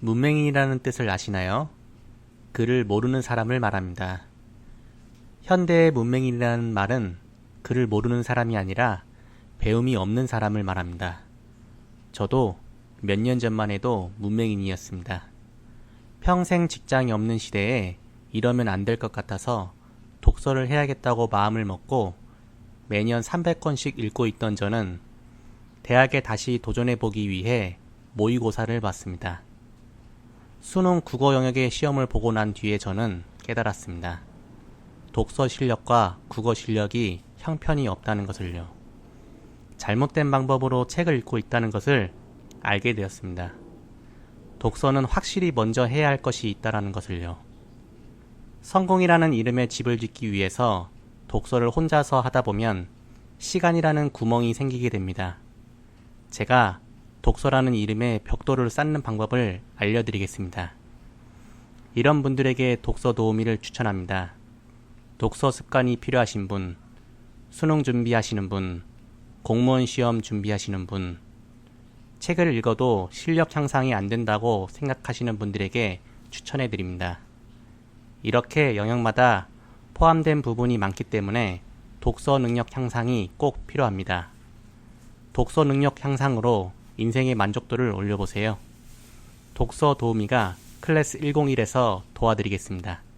문맹인이라는 뜻을 아시나요? 글을 모르는 사람을 말합니다. 현대의 문맹인이라는 말은 글을 모르는 사람이 아니라 배움이 없는 사람을 말합니다. 저도 몇 년 전만 해도 문맹인이었습니다. 평생 직장이 없는 시대에 이러면 안 될 것 같아서 독서를 해야겠다고 마음을 먹고 매년 300권씩 읽고 있던 저는 대학에 다시 도전해 보기 위해 모의고사를 봤습니다. 수능 국어 영역의 시험을 보고 난 뒤에 저는 깨달았습니다. 독서 실력과 국어 실력이 형편이 없다는 것을요. 잘못된 방법으로 책을 읽고 있다는 것을 알게 되었습니다. 독서는 확실히 먼저 해야 할 것이 있다는 것을요. 성공이라는 이름의 집을 짓기 위해서 독서를 혼자서 하다 보면 시간이라는 구멍이 생기게 됩니다. 제가 독서라는 이름의 벽돌을 쌓는 방법을 알려드리겠습니다. 이런 분들에게 독서 도우미를 추천합니다. 독서 습관이 필요하신 분, 수능 준비하시는 분, 공무원 시험 준비하시는 분, 책을 읽어도 실력 향상이 안 된다고 생각하시는 분들에게 추천해 드립니다. 이렇게 영역마다 포함된 부분이 많기 때문에 독서 능력 향상이 꼭 필요합니다. 독서 능력 향상으로 인생의 만족도를 올려보세요. 독서 도우미가 클래스 101에서 도와드리겠습니다.